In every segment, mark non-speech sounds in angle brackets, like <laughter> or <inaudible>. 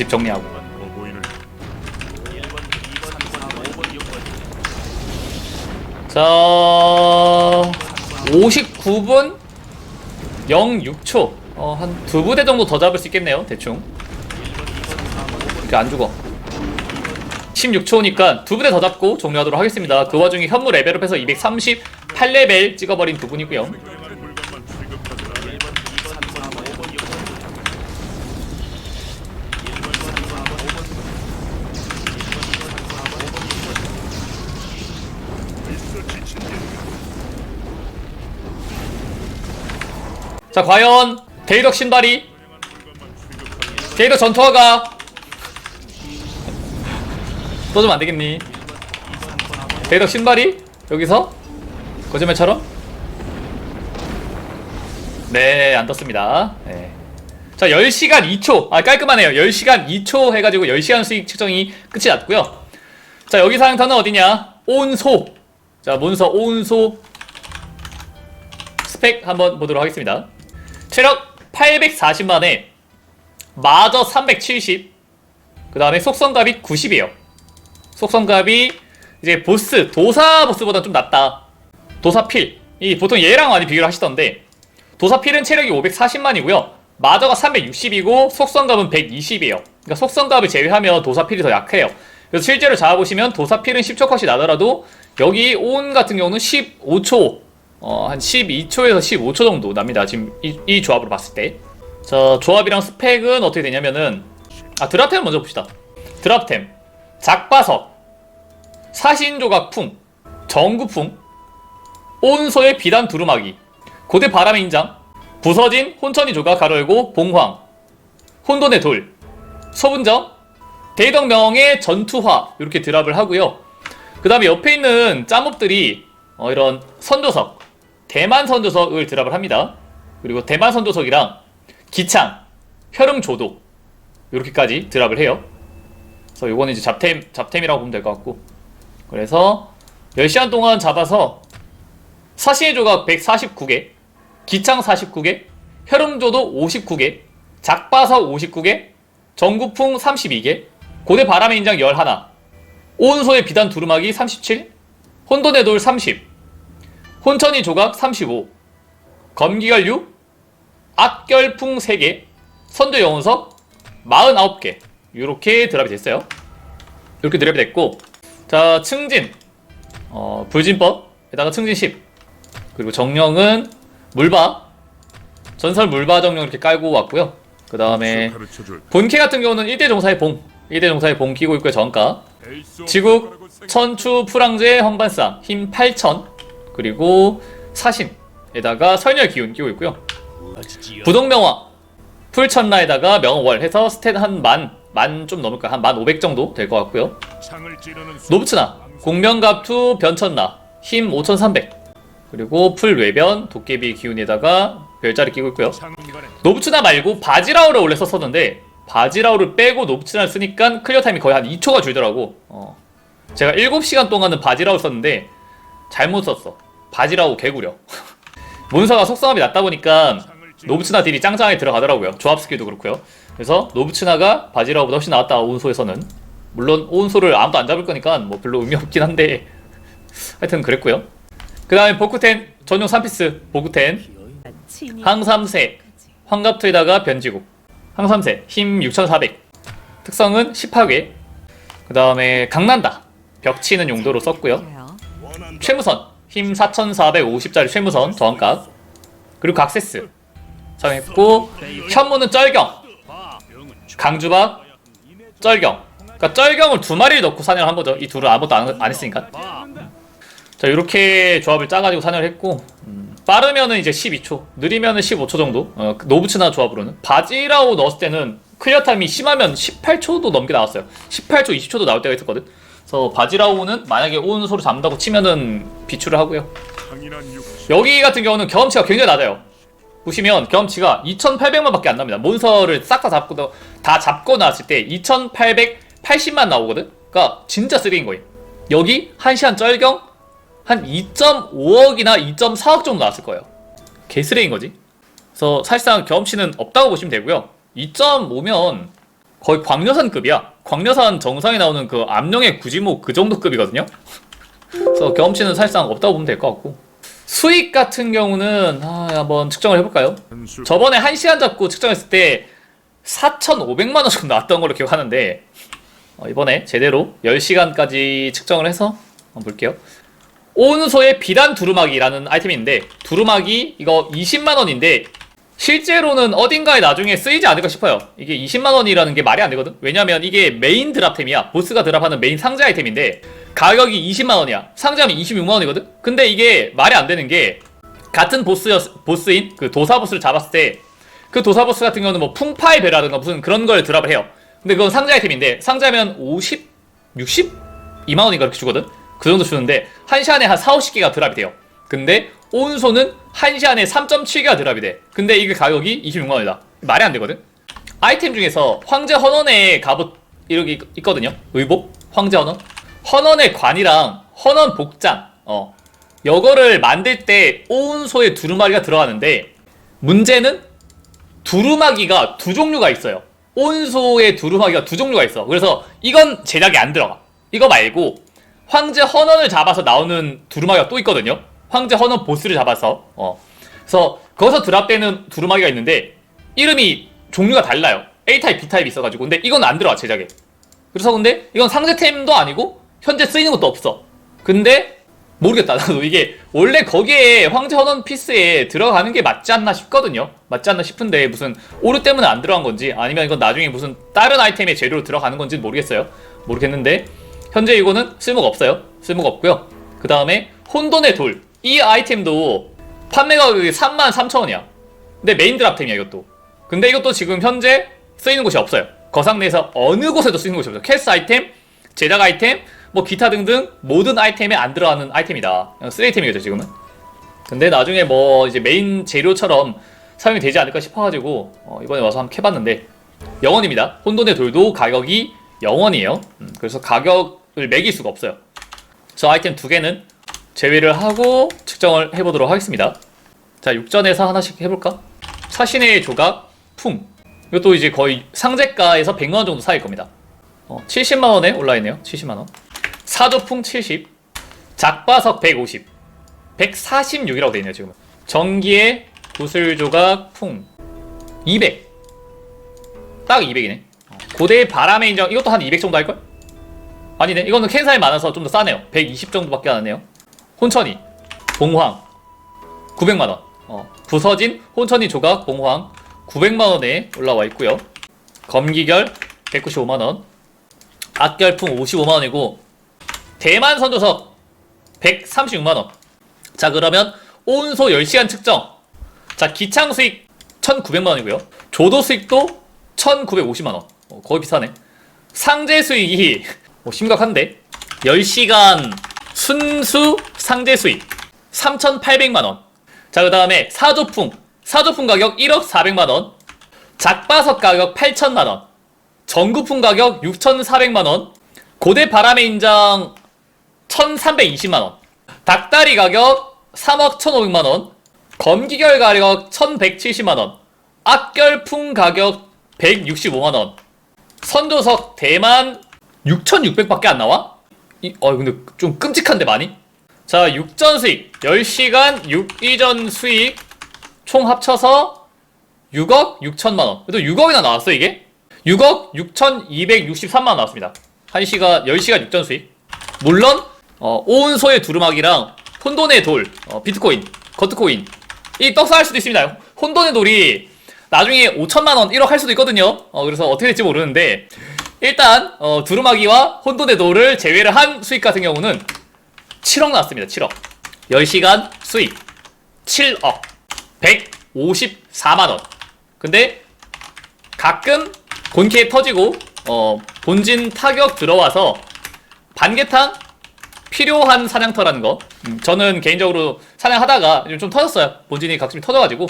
집 정리하고. 자 59분 06초. 어, 한 두 부대 정도 더 잡을 수 있겠네요 대충. 이렇게 안 죽어. 16초니까 두 부대 더 잡고 종료하도록 하겠습니다. 그 와중에 현무 레벨업해서 238레벨 찍어버린 두 분이고요 자 과연 데이덕 신발이 데이덕 전투화가 떠주면 안되겠니? 데이덕 신발이 여기서 거짓말처럼? 네 안떴습니다. 네. 자 10시간 2초. 아 깔끔하네요. 10시간 2초 해가지고 10시간 수익 측정이 끝이 났고요. 자 여기 사양터는 어디냐? 온소. 자 문서 온소 스펙 한번 보도록 하겠습니다 체력 840만에 마저 370. 그 다음에 속성갑이 90이에요. 속성갑이 이제 보스, 도사 보스보다 좀 낫다. 도사필. 이 보통 얘랑 많이 비교를 하시던데, 도사필은 체력이 540만이고요. 마저가 360이고, 속성갑은 120이에요. 그러니까 속성갑을 제외하면 도사필이 더 약해요. 그래서 실제로 잡아보시면 도사필은 10초 컷이 나더라도, 여기 온 같은 경우는 15초, 어, 한 12초에서 15초 정도 납니다. 지금 이, 이 조합으로 봤을 때. 자, 조합이랑 스펙은 어떻게 되냐면은, 아, 드랍템 먼저 봅시다. 드랍템. 작바석. 사신조각풍. 정구풍. 온소의 비단 두루마기. 고대 바람의 인장. 부서진 혼천이 조각 가로열고 봉황. 혼돈의 돌. 소분정. 대덕명의 전투화. 이렇게 드랍을 하고요. 그 다음에 옆에 있는 짬업들이 어, 이런 선조석. 대만 선조석을 드랍을 합니다. 그리고 대만 선조석이랑 기창, 혈음 조도 이렇게까지 드랍을 해요. 그래서 요거는 이제 잡템 잡템이라고 보면 될 것 같고. 그래서 10시간 동안 잡아서 사신의 조각 149개, 기창 49개, 혈음조도 59개, 작바석 59개, 전구풍 32개, 고대 바람의 인장 11, 온소의 비단 두루마기 37, 혼돈의 돌 30, 혼천이 조각 35, 검기열 6, 악결풍 3개, 선조 영혼석 49개 이렇게 드랍이 됐어요. 이렇게 드랍이 됐고 자 승진 어, 불진법에다가 승진 10 그리고 정령은 물바 전설 물바 정령 이렇게 깔고 왔고요. 그 다음에 본캐 같은 경우는 1대 종사의 봉 1대 종사의 봉 끼고 있고요. 정가 지국, 천추, 프랑제, 헝반쌈, 힘 8천, 그리고 사신에다가 설열 기운 끼고 있고요. 부동명화, 풀천라에다가 명월 해서 스탯 한 만, 만 좀 넘을 거야. 한만 오백 정도 될 것 같고요. 노브츠나, 공명갑투, 변천라, 힘 5300, 그리고 풀 외변, 도깨비 기운에다가 별자리 끼고 있고요. 노브츠나 말고 바지라우를 원래 썼었는데 바지라우를 빼고 노브츠나를 쓰니까 클리어 타임이 거의 한 2초가 줄더라고. 어. 제가 7시간 동안은 바지라우 썼는데 잘못 썼어. 바지라우 개구려. <laughs> 몬사가 속성합이 낮다 보니까 노브츠나 딜이 짱짱하게 들어가더라고요. 조합 스킬도 그렇고요. 그래서 노브츠나가 바지라우보다 훨씬 나았다 온소에서는. 물론 온소를 아무도 안 잡을 거니까 뭐 별로 의미 없긴 한데 <laughs> 하여튼 그랬고요. 그 다음에 보쿠텐 전용 3피스 보쿠텐 항삼세 환갑투에다가 변지국 항삼세 힘 6400 특성은 18개 그 다음에 강난다 벽치는 용도로 썼고요 최무선. 힘 4450짜리 최무선 저항값 그리고 각세스. 사용했고 현무는 쩔경. 강주박 쩔경. 그러니까 쩔경을 두 마리를 넣고 사냥을 한 거죠. 이 둘은 아무것도 안, 안 했으니까. 자 이렇게 조합을 짜가지고 사냥을 했고 음, 빠르면은 이제 12초 느리면은 15초 정도. 어, 노브츠나 조합으로는. 바지라우 넣었을 때는 클리어 타임이 심하면 18초도 넘게 나왔어요. 18초 20초도 나올 때가 있었거든 그래서 바지라우는 만약에 온소로 잡는다고 치면은 비추를 하고요 여기 같은 경우는 경험치가 굉장히 낮아요. 보시면 경험치가 2,800만 밖에 안 납니다. 몬서를 싹 다 잡고 다 잡고 나왔을 때 2,880만 나오거든. 그러니까 진짜 쓰레기인 거예요. 여기 1시간 쩔경 한 2.5억이나 2.4억 정도 나왔을 거예요. 개쓰레기인 거지. 그래서 사실상 경험치는 없다고 보시면 되고요. 2.5면 거의 광려산급이야. 광려산 정상에 나오는 그 암령의 구지목 그 정도 급이거든요. 그래서 경험치는 사실상 없다고 보면 될 것 같고. 수익 같은 경우는 아, 한번 측정을 해볼까요? 저번에 1시간 잡고 측정했을 때 4,500만 원 정도 나왔던 걸로 기억하는데 어, 이번에 제대로 10시간까지 측정을 해서 한번 볼게요. 온소의 비단 두루마기라는 아이템이 있는데 두루마기 이거 20만 원인데 실제로는 어딘가에 나중에 쓰이지 않을까 싶어요. 이게 20만 원이라는 게 말이 안 되거든. 왜냐면 이게 메인 드랍템이야. 보스가 드랍하는 메인 상자 아이템인데 가격이 20만 원이야. 상자면 26만 원이거든. 근데 이게 말이 안 되는 게 같은 보스였, 보스인 그 도사 보스를 잡았을 때 그 도사 보스 같은 경우는 뭐 풍파의 배라든가 무슨 그런 걸 드랍을 해요. 근데 그건 상자 아이템인데 상자면 50, 60, 2만 원인가 그렇게 주거든. 그 정도 주는데 한 시간에 한 4, 50개가 드랍이 돼요. 근데 온소는 한 시간에 3.7개가 드랍이 돼. 근데 이게 가격이 26만 원이다. 말이 안 되거든. 아이템 중에서 황제 헌원의 갑옷 이렇게 있- 있거든요. 의복 황제 헌원. 헌원의 관이랑 헌원 복장. 어. 이거를 만들 때 오운소의 두루마기가 들어가는데 문제는 두루마기가 두 종류가 있어요. 온소의 두루마기가 두 종류가 있어. 그래서 이건 제작이 안 들어가. 이거 말고 황제 헌원을 잡아서 나오는 두루마기가 또 있거든요. 황제 헌원 보스를 잡아서. 어. 그래서 거기서 드랍되는 두루마기가 있는데 이름이 종류가 달라요. A 타입, B 타입이 있어가지고. 근데 이건 안 들어가 제작에. 그래서 근데 이건 상세템도 아니고 현재 쓰이는 것도 없어. 근데 모르겠다. 나도 <laughs> 이게 원래 거기에 황제 헌원 피스에 들어가는 게 맞지 않나 싶거든요. 맞지 않나 싶은데 무슨 오류 때문에 안 들어간 건지 아니면 이건 나중에 무슨 다른 아이템의 재료로 들어가는 건지 는 모르겠어요. 모르겠는데 현재 이거는 쓸모가 없어요. 쓸모가 없고요. 그 다음에 혼돈의 돌. 이 아이템도 판매 가격이 33,000원이야. 근데 메인 드랍템이야 이것도. 근데 이것도 지금 현재 쓰이는 곳이 없어요. 거상 내에서 어느 곳에도 쓰이는 곳이 없어요. 캐스 아이템, 제작 아이템, 뭐 기타 등등 모든 아이템에 안 들어가는 아이템이다. 쓰레기템이겠죠 지금은. 근데 나중에 뭐 이제 메인 재료처럼 사용이 되지 않을까 싶어가지고 어, 이번에 와서 한번 캐봤는데 영원입니다. 혼돈의 돌도 가격이 영원이에요. 음, 그래서 가격을 매길 수가 없어요. 저 아이템 두 개는 제외를 하고 측정을 해보도록 하겠습니다. 자, 육전에서 하나씩 해볼까? 사신의 조각, 풍. 이것도 이제 거의 상제가에서 100만원 정도 사일 겁니다. 어, 70만원에 올라있네요. 70만원. 사조풍 70. 작바석 150. 146이라고 되어있네요, 지금은. 전기의 구슬 조각 풍. 200. 딱 200이네. 고대의 바람의 인정. 이것도 한 200 정도 할걸? 아니네. 이거는 캔사에 많아서 좀 더 싸네요. 120 정도밖에 안 하네요. 혼천이. 봉황. 900만원. 어, 부서진 혼천이 조각 봉황 900만원에 올라와 있고요 검기결 195만원 악결풍 55만원이고 대만 선조석 136만원 자 그러면 온소 10시간 측정 자 기창 수익 1900만원이고요 조도 수익도 1950만원 어, 거의 비싸네 상제 수익이 뭐 심각한데 10시간 순수 상제 수익 3,800만 원 자, 그 다음에 사조풍. 사조풍 가격 1억 400만 원. 작바석 가격 8천만 원. 전구풍 가격 6,400만 원. 고대 바람의 인장 1,320만 원. 닭다리 가격 3억 1,500만 원. 검기결 가격 1,170만 원. 악결풍 가격 165만 원. 선조석 대만 6,600밖에 안 나와? 이, 어, 근데 좀 끔찍한데 많이? 자, 육전 수익 10시간 6이전 수익 총 합쳐서 6억 6천만 원. 그래도 6억이나 나왔어 이게? 6억 6,263만 원 나왔습니다. 1시간 10시간 육전 수익. 물론 어, 오은소의 두루마기랑 혼돈의 돌, 어, 비트코인, 거트코인 이 떡상할 수도 있습니다. 혼돈의 돌이 나중에 5천만 원, 1억 할 수도 있거든요. 어, 그래서 어떻게 될지 모르는데 일단 어, 두루마기와 혼돈의 돌을 제외를 한 수익 같은 경우는 7억 나왔습니다. 7억. 10시간 수익 7억 154만원. 근데 가끔 본캐 터지고 어, 본진 타격 들어와서 반개탕 필요한 사냥터라는 거. 음, 저는 개인적으로 사냥하다가 좀 터졌어요. 본진이 가끔씩 터져가지고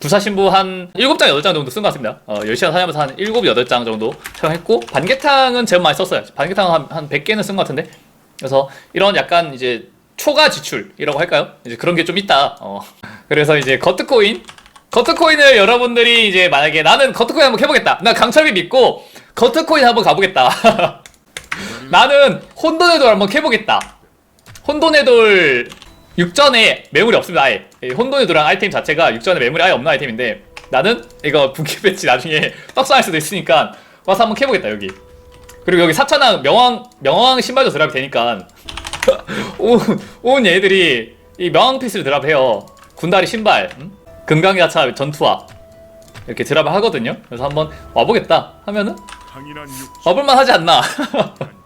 부사신부 한 7장, 8장 정도 쓴 것 같습니다. 어, 10시간 사냥하면서 한 7, 8장 정도 사용했고 반개탕은 제법 많이 썼어요. 반개탕은 한, 한 100개는 쓴 것 같은데 그래서 이런 약간 이제 초과 지출이라고 할까요? 이제 그런 게 좀 있다. 어. <laughs> 그래서 이제 거트코인 거트코인을 여러분들이 이제 만약에 나는 거트코인 한번 해보겠다. 나 강철비 믿고 거트코인 한번 가보겠다. <laughs> 나는 혼돈의 돌 한번 해보겠다. 혼돈의 돌 육전에 매물이 없습니다. 아예 이 혼돈의 돌랑 아이템 자체가 육전에 매물이 아예 없는 아이템인데 나는 이거 분기 <laughs> 배치 나중에 떡상할 수도 있으니까 와서 한번 해보겠다 여기. 그리고 여기 사천왕 명왕 명왕 신발도 드랍이 되니까 <laughs> 온, 온 얘들이 이 명왕 피스를 드랍해요. 군다리 신발, 음? 금강의 하차 전투화 이렇게 드랍을 하거든요. 그래서 한번 와보겠다 하면은 와볼만 하지 않나. <laughs>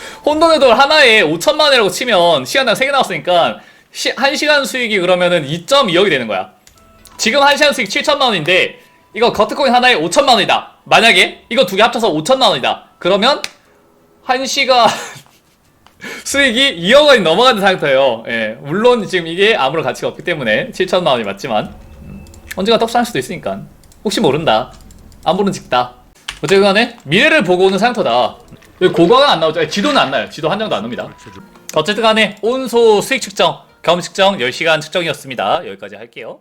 정신 혼돈의 돌 하나에 5천만 원이라고 치면 시간당 3개 나왔으니까 시, 1시간 수익이 그러면은 2.2억이 되는 거야. 지금 1시간 수익 7천만 원인데 이거 거트코인 하나에 5천만 원이다. 만약에 이거 두 개 합쳐서 5천만 원이다. 그러면 1시간 <laughs> 수익이 2억 원이 넘어가는 상태예요. 예, 물론 지금 이게 아무런 가치가 없기 때문에 7천만 원이 맞지만 음, 언젠가 떡상할 수도 있으니까 혹시 모른다. 아무런 직다. 어쨌든 간에 미래를 보고 오는 상터다. 고과는 안 나오죠. 지도는 안 나요. 지도 한 장도 안 옵니다. 어쨌든 간에 온소 수익 측정, 경험 측정 10시간 측정이었습니다. 여기까지 할게요.